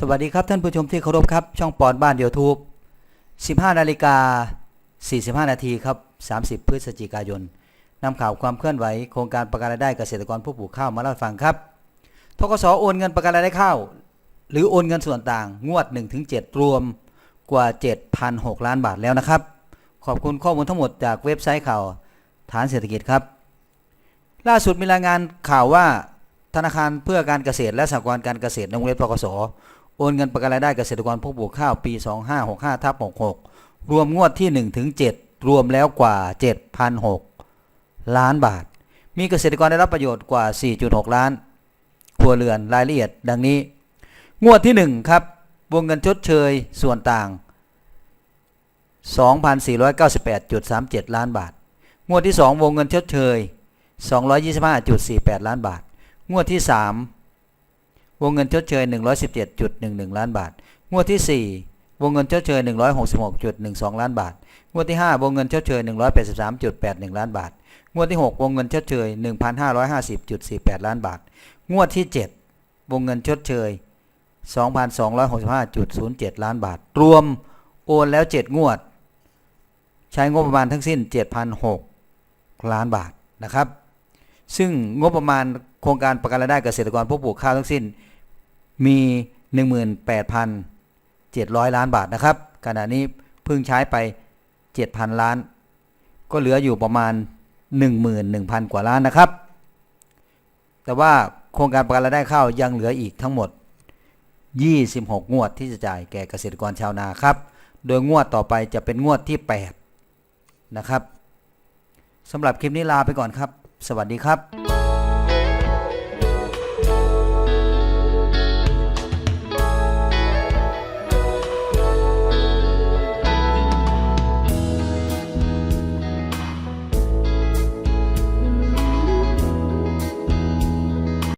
สวัสดีครับท่านผู้ชมที่เคารพครับ ช่องปอนบ้าน YouTube 15 นาฬิกา 45 นาทีครับ 30 พฤศจิกายนนำข่าวความเคลื่อนไหว โครงการประกันรายได้เกษตรกรผู้ปลูกข้าวมาเล่าฟังครับทกสโอนเงินประกันรายได้ข้าว หรือโอนเงินส่วนต่างงวด 1-7 รวมกว่า 7,006 ล้านบาทแล้วนะครับ ขอบคุณข้อมูลทั้งหมดจากเว็บไซต์ข่าวฐานเศรษฐกิจครับ ล่าสุดมีรายงานข่าวว่าธนาคารเพื่อการเกษตรและสหกรณ์การเกษตรในวงเล็บปกส โอนเงินประกันรายได้เกษตรกรผู้ปลูกข้าวปี 2565ทับ66 รวมงวดที่ 1 ถึง 7 รวมแล้วกว่า 7,006 ล้านบาท มีเกษตรกรได้รับประโยชน์กว่า 4.6 ล้านครัวเรือนรายละเอียด ดังนี้ งวดที่ 1 ครับ วงเงินชดเชยส่วนต่าง 2,498.37 ล้านบาท งวดที่ 2 วงเงินชดเชย 225.48 ล้านบาท งวดที่ 3 วงเงินชดเชย 117.11 ล้านบาท งวดที่ 4 วงเงินชดเชย 166.12 ล้านบาท งวดที่ 5 วงเงินชดเชย 183.81 ล้านบาท งวดที่ 6 วงเงินชดเชย 1,550.48 ล้านบาท งวดที่ 7 วงเงินชดเชย 2,265.07 ล้านบาท รวมโอนแล้ว 7 งวด ใช้งบประมาณทั้งสิ้น 7,006 ล้านบาทนะครับ ซึ่งงบประมาณ ครงการประกันรายได้เกษตรกรผู้ปลูกข้าวทั้งสิ้นมี 18,700 ล้านบาทนะครับ ขณะนี้เพิ่งใช้ไป 7,000 ล้าน ก็เหลืออยู่ประมาณ 11,000 กว่าล้านนะครับ แต่ว่าโครงการประกันรายได้ข้าวยังเหลืออีกทั้งหมด 26 งวดที่จะจ่ายแก่เกษตรกรชาวนาครับ โดยงวดต่อไปจะเป็นงวดที่ 8 นะครับสำหรับคลิปนี้ลาไปก่อนครับ สวัสดีครับ